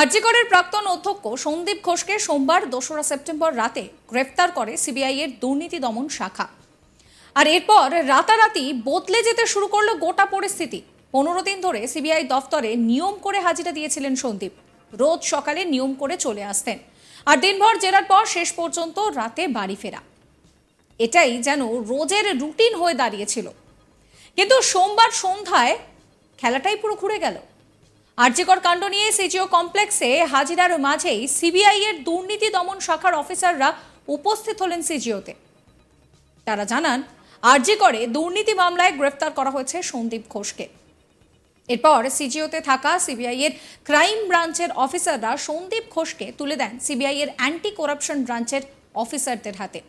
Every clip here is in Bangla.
আরজিকরের প্রাক্তন অধ্যক্ষ সন্দীপ ঘোষকে সোমবার দোসরা সেপ্টেম্বর রাতে গ্রেফতার করে সিবিআই এর দুর্নীতি দমন শাখা। আর এরপর রাতারাতি বদলে যেতে শুরু করল গোটা পরিস্থিতি। পনেরো দিন ধরে সিবিআই দফতরে নিয়ম করে হাজিরা দিয়েছিলেন সন্দীপ। রোজ সকালে নিয়ম করে চলে আসতেন। আর দিনভর জেরার পর শেষ পর্যন্ত রাতে বাড়ি ফেরা। এটাই যেন রোজের রুটিন হয়ে দাঁড়িয়েছিল। কিন্তু সোমবার সন্ধ্যায় খেলাটাই পুরো ঘুরে গেল। আর্যিকর কাণ্ড নিয়ে সিজিও কমপ্লেক্সে হাজিরার মাঝেই সিবিআই এর দুর্নীতি দমন শাখার অফিসাররা উপস্থিত হলেন সিজিওতে। তারা জানান আরজি করে দুর্নীতি মামলায় গ্রেফতার করা হয়েছে সন্দীপ ঘোষকে। এরপর সিজিওতে থাকা সিবিআই এর ক্রাইম ব্রাঞ্চের অফিসাররা সন্দীপ ঘোষকে তুলে দেন সিবিআই এর অ্যান্টি করাপশন ব্রাঞ্চের অফিসারদের হাতে।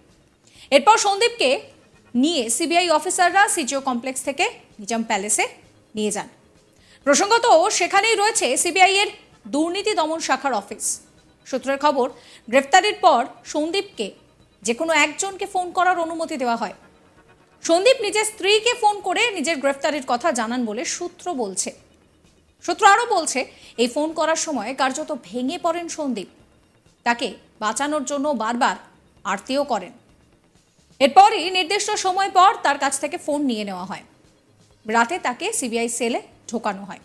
এরপর সন্দীপকে নিয়ে সিবিআই অফিসাররা সিজিও কমপ্লেক্স থেকে নিজাম প্যালেসে নিয়ে যান। প্রসঙ্গত, সেখানেই রয়েছে সিবিআই এর দুর্নীতি দমন শাখার অফিস। সূত্রের খবর, গ্রেফতারের পর সন্দীপকে যে কোনো একজনকে ফোন করার অনুমতি দেওয়া হয়। সন্দীপ নিজের স্ত্রীকে ফোন করে নিজের গ্রেফতারের কথা জানান বলে সূত্র বলছে। সূত্র আরও বলছে, এই ফোন করার সময় কার্যত ভেঙে পড়েন সন্দীপ। তাকে বাঁচানোর জন্য বারবার আরতিও করেন। এরপরই নির্দিষ্ট সময় পর তার কাছ থেকে ফোন নিয়ে নেওয়া হয়। রাতে তাকে সিবিআই সেলে ঢোকানো হয়।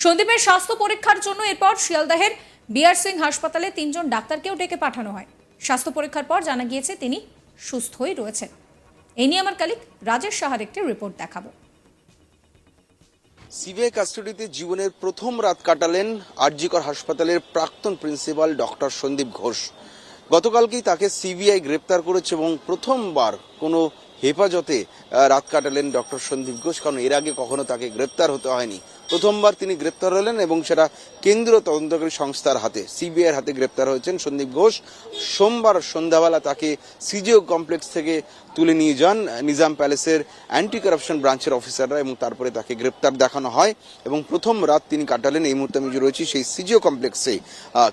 সন্দীপের স্বাস্থ্য পরীক্ষার জন্য এরপর শিয়ালদাহের বিআর সিং হাসপাতালে তিনজন ডাক্তারকেও ডেকে পাঠানো হয়। স্বাস্থ্য পরীক্ষার পর জানা গিয়েছে, তিনি সুস্থই রয়েছেন। এই নিয়ে আমার কালিক রাজেশ সাহার একটি রিপোর্ট দেখাবো। সিবিআই কাস্টাডিতে জীবনের প্রথম রাত কাটালেন আরজিকর হাসপাতালের প্রাক্তন প্রিন্সিপাল ডক্টর সন্দীপ ঘোষ। গতকালকেই তাকে সিবিআই গ্রেপ্তার করেছে এবং প্রথমবার কোনো হেফাজতে রাত কাটালেন ডক্টর সন্দীপ ঘোষ। কারণ এর আগে কখনো তাকে গ্রেপ্তার হতে হয়নি। প্রথমবার তিনি গ্রেপ্তার হলেন এবং সেটা কেন্দ্রীয় তদন্তকারী সংস্থার হাতে, সিবিআইয়ের হাতে গ্রেপ্তার হয়েছেন সন্দীপ ঘোষ। সোমবার সন্ধ্যাবেলা তাকে সিজিও কমপ্লেক্স থেকে তুলে নিয়ে যান নিজাম প্যালেসের অ্যান্টি কারাপশন ব্রাঞ্চের অফিসাররা এবং তারপরে তাকে গ্রেপ্তার দেখানো হয় এবং প্রথম রাত তিনি কাটালেন। এই মুহূর্তে আমি যে রয়েছি সেই সিজিও কমপ্লেক্সে।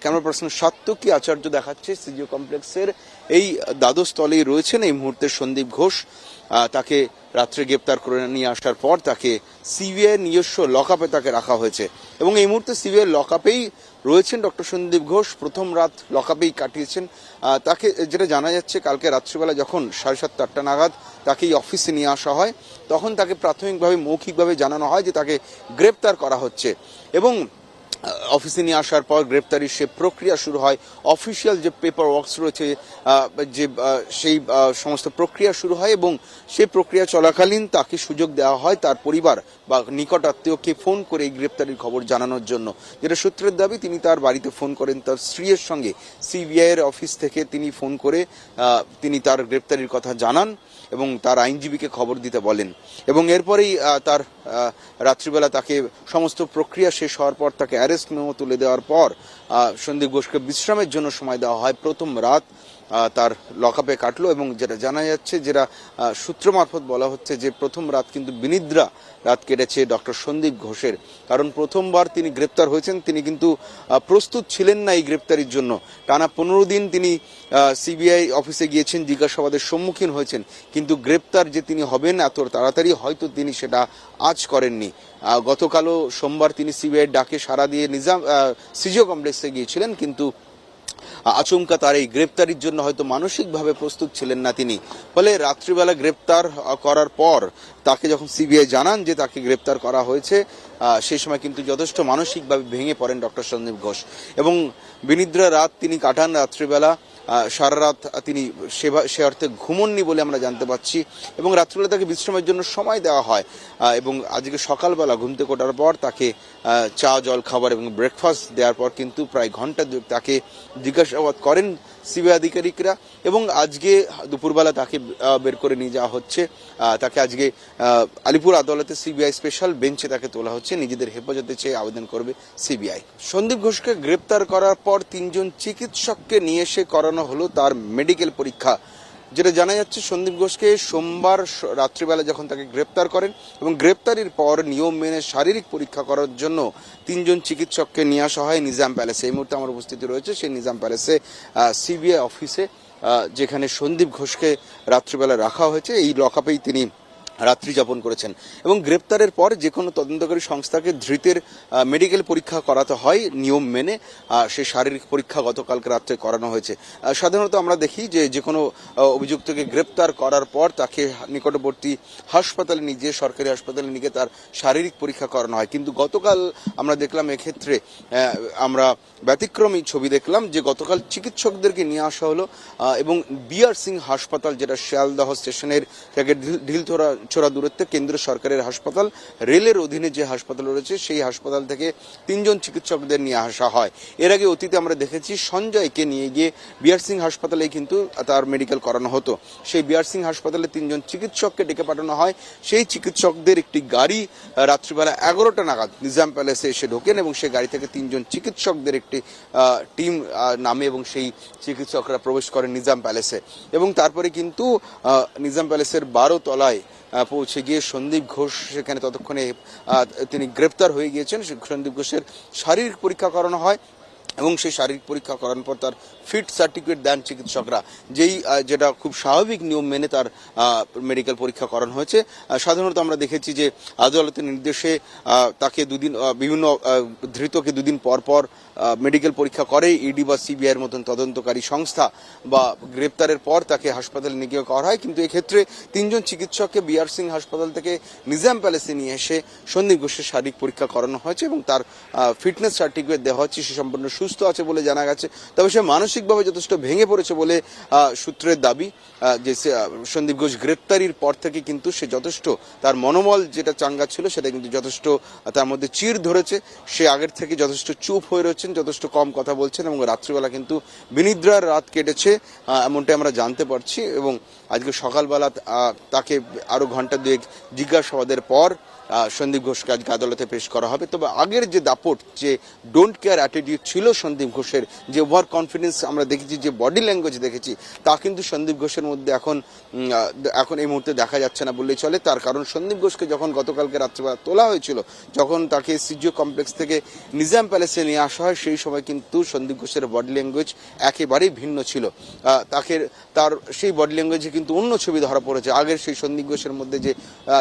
ক্যামেরা পার্সন সাত্যকী আচার্য দেখাচ্ছে সিজিও কমপ্লেক্সের এই দ্বাদশ রয়েছেন এই মুহূর্তে সন্দীপ ঘোষ। তাকে রাত্রে গ্রেপ্তার করে নিয়ে আসার পর তাকে সিবিআই নিজস্ব লকআপে তাকে রাখা হয়েছে। এবং এই মুহূর্তে সিবিআই লকআপেই রয়েছেন ডক্টর সন্দীপ ঘোষ। প্রথম রাত লকআপেই কাটিয়েছেন। তাকে যেটা জানা যাচ্ছে, কালকে রাত্রিবেলা যখন সাড়ে সাতটা, আটটা নাগাদ তাকে এই অফিসে নিয়ে আসা হয়, তখন তাকে প্রাথমিকভাবে মৌখিকভাবে জানানো হয় যে তাকে গ্রেপ্তার করা হচ্ছে। এবং অফিসে নিয়ে আসার পর গ্রেপ্তারির সে প্রক্রিয়া শুরু হয়। অফিসিয়াল যে পেপার ওয়ার্কস রয়েছে যে সেই সমস্ত প্রক্রিয়া শুরু হয় এবং সেই প্রক্রিয়া চলাকালীন তাকে সুযোগ দেওয়া হয় তার পরিবার বা নিকট আত্মীয়কে ফোন করে এই গ্রেপ্তারির খবর জানানোর জন্য। যেটা সূত্রের দাবি, তিনি তার বাড়িতে ফোন করেন তার স্ত্রীর সঙ্গে। সিবিআইয়ের অফিস থেকে তিনি ফোন করে তিনি তার গ্রেপ্তারির কথা জানান এবং তার আইনজীবীকে খবর দিতে বলেন। এবং এরপরেই তার রাত্রিবেলা তাকে সমস্ত প্রক্রিয়া শেষ হওয়ার পর তাকে অ্যারেস্ট মেমো তুলে দেওয়ার পর আহ, সন্দীপ ঘোষকে বিশ্রামের জন্য সময় দেওয়া হয়। প্রথম রাত তার লকআপে কাটলো এবং যেটা জানা যাচ্ছে, যেটা সূত্র মারফত বলা হচ্ছে যে প্রথম রাত কিন্তু বিনিদ্রা রাত কেটেছে ডক্টর সন্দীপ ঘোষের। কারণ প্রথমবার তিনি গ্রেপ্তার হয়েছেন, তিনি কিন্তু প্রস্তুত ছিলেন না এই গ্রেপ্তারির জন্য। টানা পনেরো দিন তিনি সিবিআই অফিসে গিয়েছেন, জিজ্ঞাসাবাদের সম্মুখীন হয়েছেন। কিন্তু গ্রেপ্তার যে তিনি হবেন, এত তাড়াতাড়ি হয়তো তিনি সেটা আজ করেননি। গতকালও সোমবার তিনি সিবিআই ডাকে সাড়া দিয়ে নিজাম সিজিও কমপ্লেক্সে গিয়েছিলেন, কিন্তু আচমকা তার এই গ্রেপ্তারির জন্য হয়তো মানসিকভাবে প্রস্তুত ছিলেন না তিনি। ফলে রাত্রিবেলা গ্রেপ্তার করার পর তাকে যখন সিবিআই জানান যে তাকে গ্রেপ্তার করা হয়েছে সেই সময় কিন্তু যথেষ্ট মানসিকভাবে ভেঙে পড়েন ডক্টর সন্দীপ ঘোষ। এবং বিনিদ্রা রাত তিনি কাটান রাত্রিবেলা আহ, সারা রাত তিনি সেবা সে অর্থে ঘুমননি বলে আমরা জানতে পাচ্ছি এবং রাত্রিবেলা তাকে বিশ্রামের জন্য সময় দেওয়া হয় এবং আজকে সকালবেলা ঘুম থেকে ওঠার পর তাকে চা জল খাবার এবং ব্রেকফাস্ট দেওয়ার পর কিন্তু প্রায় ঘণ্টা তাকে জিজ্ঞাসাবাদ করেন সিবিআই আধিকারিকরা এবং আজকে দুপুরবেলা তাকে বের করে নিয়ে যাওয়া হচ্ছে। তাকে আজকে আলিপুর আদালতে সিবিআই স্পেশাল বেঞ্চে তাকে তোলা হচ্ছে। নিজেদের হেফাজতে চেয়ে আবেদন করবে সিবিআই। সন্দীপ ঘোষকে গ্রেপ্তার করার পর তিনজন চিকিৎসককে নিয়ে এসে করানো হলো তার মেডিকেল পরীক্ষা, যেটা জানা যাচ্ছে সন্দীপ ঘোষকে সোমবার রাত্রিবেলা যখন তাকে গ্রেপ্তার করেন এবং গ্রেপ্তারির পর নিয়ম মেনে শারীরিক পরীক্ষা করার জন্য তিনজন চিকিৎসককে নিয়ে আসা হয় নিজাম প্যালেসে। এই মুহূর্তে আমার উপস্থিতি রয়েছে সেই নিজাম প্যালেসে সিবিআই অফিসে যেখানে সন্দীপ ঘোষকে রাত্রিবেলা রাখা হয়েছে। এই লকআপেই তিনি রাত্রি যাপন করেছেন। এবং গ্রেপ্তারের পর যে কোনো তদন্তকারী সংস্থাকে ধৃতের মেডিকেল পরীক্ষা করাতে হয় নিয়ম মেনে। সে শারীরিক পরীক্ষা গতকালকে রাত্রে করানো হয়েছে। সাধারণত আমরা দেখি যে যে কোনো অভিযুক্তকে গ্রেপ্তার করার পর তাকে নিকটবর্তী হাসপাতালে নিয়ে গিয়ে সরকারি হাসপাতালে নিয়ে তার শারীরিক পরীক্ষা করানো হয়। কিন্তু গতকাল আমরা দেখলাম এক্ষেত্রে আমরা ব্যতিক্রমী ছবি দেখলাম যে গতকাল চিকিৎসকদেরকে নিয়ে আসা হলো এবং বিআর সিং হাসপাতাল যেটা শিয়ালদহ স্টেশনের থেকে ঢিল- ঢিলছোড়া ছোড়া দূরত্বে কেন্দ্র সরকারের হাসপাতাল, রেলের অধীনে যে হাসপাতাল রয়েছে, সেই হাসপাতাল থেকে তিনজন চিকিৎসকদের নিয়ে আসা হয়। এর আগে অতীতে আমরা দেখেছি সঞ্জয়কে নিয়ে গিয়ে বিআর সিং হাসপাতালে কিন্তু তার মেডিকেল করানো হতো। সেই বিআর সিং হাসপাতালে তিনজন চিকিৎসককে ডেকে পাঠানো হয়। সেই চিকিৎসকদের একটি গাড়ি রাত্রিবেলা এগারোটা নাগাদ নিজাম প্যালেসে এসে ঢোকেন এবং সেই গাড়ি থেকে তিনজন চিকিৎসকদের একটি টিম নামে এবং সেই চিকিৎসকরা প্রবেশ করেন নিজাম প্যালেসে। এবং তারপরে কিন্তু নিজাম প্যালেসের বারো তলায় পৌঁছে গিয়ে সন্দীপ ঘোষ সেখানে ততক্ষণে তিনি গ্রেপ্তার হয়ে গিয়েছেন। সন্দীপ ঘোষের শারীরিক পরীক্ষা করানো হয়। এবং সেই শারীরিক পরীক্ষা করানোর পর তার ফিট সার্টিফিকেট দেন চিকিৎসকরা। যেই যেটা খুব স্বাভাবিক নিয়ম মেনে তার মেডিকেল পরীক্ষা করানো হয়েছে। সাধারণত আমরা দেখেছি যে আদালতের নির্দেশে তাকে দুদিন বিভিন্ন ধৃতকে দুদিন পর পর মেডিকেল পরীক্ষা করে ইডি বা সিবিআইয়ের মতন তদন্তকারী সংস্থা বা গ্রেপ্তারের পর তাকে হাসপাতালে নিয়ে গিয়ে করা হয়। কিন্তু এক্ষেত্রে তিনজন চিকিৎসককে বিআর সিং হাসপাতাল থেকে নিজাম প্যালেসে নিয়ে এসে সন্দীপ ঘোষের শারীরিক পরীক্ষা করানো হয়েছে এবং তার ফিটনেস সার্টিফিকেট দেওয়া হচ্ছে সে সম্পূর্ণ সুস্থ আছে বলে জানা গেছে। তবে সে মানসিকভাবে যথেষ্ট ভেঙে পড়েছে বলে সূত্রের দাবি যে সন্দীপ ঘোষ গ্রেপ্তারির পর থেকে কিন্তু সে যথেষ্ট তার মনোবল যেটা চাঙ্গা ছিল সেটা কিন্তু যথেষ্ট তার মধ্যে চির ধরেছে। সে আগের থেকে যথেষ্ট চুপ হয়ে রয়েছেন, যথেষ্ট কম কথা বলছেন এবং রাত্রিবেলা কিন্তু বিনিদ্রার রাত কেটেছে এমনটাই আমরা জানতে পারছি এবং আজকে সকালবেলা তাকে আরও ঘণ্টা দুয়েক জিজ্ঞাসাবাদের পর সন্দীপ ঘোষকে আজকে আদালতে পেশ করা হবে। তবে আগের যে দাপট, যে ডোন্ট কেয়ার অ্যাটিটিউড ছিল সন্দীপ ঘোষের, যে ওভার কনফিডেন্স আমরা দেখেছি, যে বডি ল্যাঙ্গুয়েজ দেখেছি, তা কিন্তু সন্দীপ ঘোষের মধ্যে এখন এখন এই মুহূর্তে দেখা যাচ্ছে না বললেই চলে। তার কারণ সন্দীপ ঘোষকে যখন গতকালকে রাত্রিবেলা তোলা হয়েছিল, যখন তাকে সিজিও কমপ্লেক্স থেকে নিজাম প্যালেসে নিয়ে আসা হয়, সেই সময় কিন্তু সন্দীপ ঘোষের বডি ল্যাঙ্গুয়েজ একেবারেই ভিন্ন ছিল। তাকে, তার সেই বডি ল্যাঙ্গুয়েজে কিন্তু অন্য ছবি ধরা পড়েছে। আগের সেই সন্দীপ ঘোষের মধ্যে যে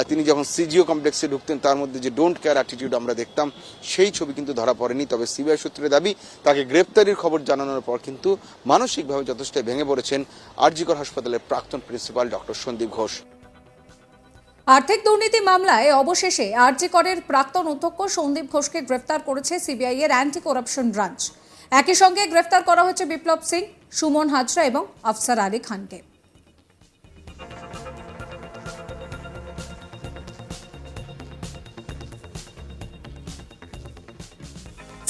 তিনি যখন সিজিও কমপ্লেক্সে ঢুকতেন, তার মধ্যে যে ডোন্ট কেয়ার অ্যাটিটিউড আমরা দেখতাম, সেই ছবি কিন্তু ধরা পড়েনি। তবে সিবিআই সূত্রে দাবি, তাকে গ্রেপ্তারির খবর জানানোর পর কিন্তু মানসিকভাবে যথেষ্ট ভেঙে পড়েছেন আরজিকর হাসপাতালের প্রাক্তন প্রিন্সিপাল ডক্টর সন্দীপ ঘোষ। আর্থিক দুর্নীতি মামলায় অবশেষে আরজি করের প্রাক্তন অধ্যক্ষ সন্দীপ ঘোষকে গ্রেফতার করেছে সিবিআই এর অ্যান্টি করাপশন ব্রাঞ্চ। একই সঙ্গে গ্রেফতার করা হয়েছে বিপ্লব সিং, সুমন হাজরা এবং আফসার আলী খানকে।